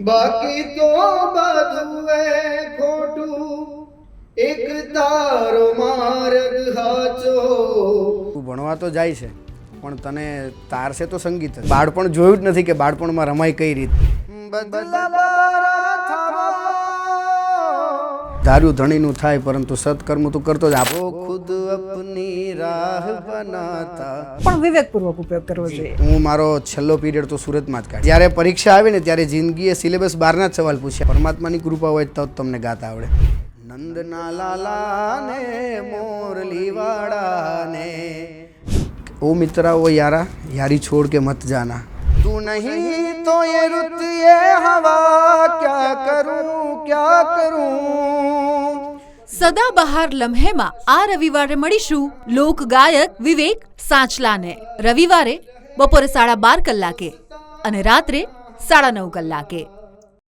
બાકી તો બધું એ ખોટું. એક તારો માર્ગ હાચો. તું ભણવા તો જાય છે પણ તને તારશે તો સંગીત બાળપણ જોયું જ નથી કે બાળપણમાં રમાય કઈ રીત. ધાર્યું ધણીનું થાય પરંતુ સત્કર્મ તું કરતો જ આપો ખુદ અપની રાહ બનાતા પણ વિવેકપૂર્વક ઉપયોગ કરવો જોઈએ હું મારો છેલ્લો પીરિયડ તો સુરતમાં જ કાઢ જ્યારે પરીક્ષા આવી ને ત્યારે જિંદગીએ સિલેબસ બહારના જ સવાલ પૂછ્યા પરમાત્માની કૃપા હોય તો જ તમને ગાતા આવડે નંદના લાલા ને મોરલી વાળાને ઓ મિત્રા ઓ યારા યારી છોડ કે મત જાના તું નહીં તો ये रुत ये हवा क्या करूं क्या करूं સદાબહાર લમ્હેમાં આ રવિવારે મળીશું લોક ગાયક વિવેક સાંચલાને. રવિવારે બપોરે સાડા બાર કલાકે અને રાત્રે સાડા નવ કલાકે.